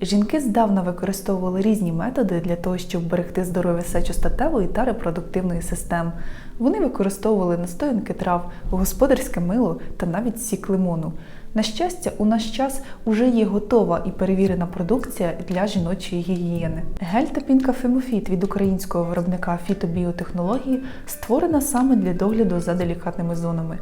Жінки здавна використовували різні методи для того, щоб берегти здоров'я сечостатевої та репродуктивної систем. Вони використовували настоянки трав, господарське мило та навіть сік лимону. На щастя, у наш час уже є готова і перевірена продукція для жіночої гігієни. Гель та пінка Фемофіт від українського виробника фітобіотехнології створена саме для догляду за делікатними зонами.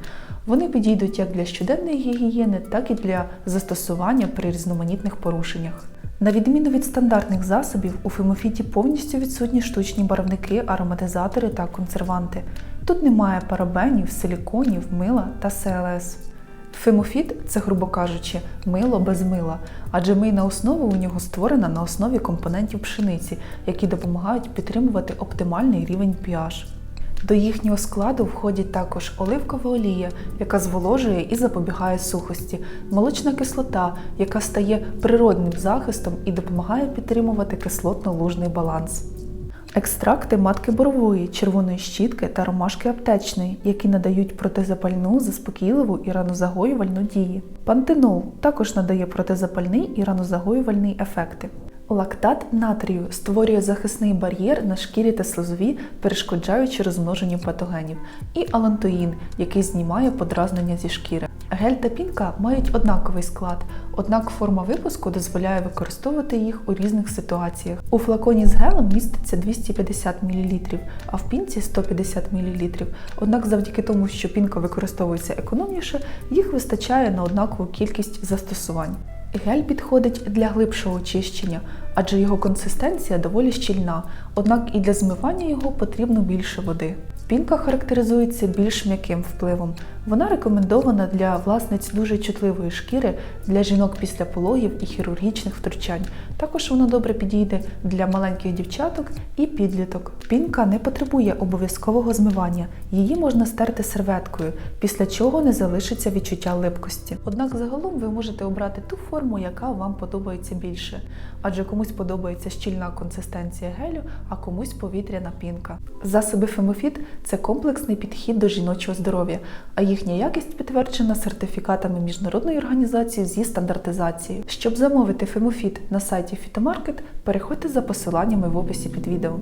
Вони підійдуть як для щоденної гігієни, так і для застосування при різноманітних порушеннях. На відміну від стандартних засобів, у фемофіті повністю відсутні штучні барвники, ароматизатори та консерванти. Тут немає парабенів, силіконів, мила та СЛС. Фемофіт це, грубо кажучи, мило без мила, адже мийна основа у нього створена на основі компонентів пшениці, які допомагають підтримувати оптимальний рівень pH. До їхнього складу входять також оливкова олія, яка зволожує і запобігає сухості, молочна кислота, яка стає природним захистом і допомагає підтримувати кислотно-лужний баланс. Екстракти матки борової, червоної щітки та ромашки аптечної, які надають протизапальну, заспокійливу і ранозагоювальну дії. Пантенол також надає протизапальний і ранозагоювальний ефекти. Лактат натрію створює захисний бар'єр на шкірі та слизові, перешкоджаючи розмноженню патогенів, і алантоїн, який знімає подразнення зі шкіри. Гель та пінка мають однаковий склад, однак форма випуску дозволяє використовувати їх у різних ситуаціях. У флаконі з гелем міститься 250 мл, а в пінці 150 мл. Однак завдяки тому, що пінка використовується економніше, їх вистачає на однакову кількість застосувань. Гель підходить для глибшого очищення, адже його консистенція доволі щільна, однак і для змивання його потрібно більше води. Пінка характеризується більш м'яким впливом. Вона рекомендована для власниць дуже чутливої шкіри, для жінок після пологів і хірургічних втручань. Також вона добре підійде для маленьких дівчаток і підліток. Пінка не потребує обов'язкового змивання, її можна стерти серветкою, після чого не залишиться відчуття липкості. Однак загалом ви можете обрати ту форму, яка вам подобається більше, адже комусь подобається щільна консистенція гелю, а комусь повітряна пінка. Засоби Фемофіт це комплексний підхід до жіночого здоров'я, а їхня якість підтверджена сертифікатами міжнародної організації зі стандартизації. Щоб замовити Фемофіт на сайті Фітомаркет, переходьте за посиланнями в описі під відео.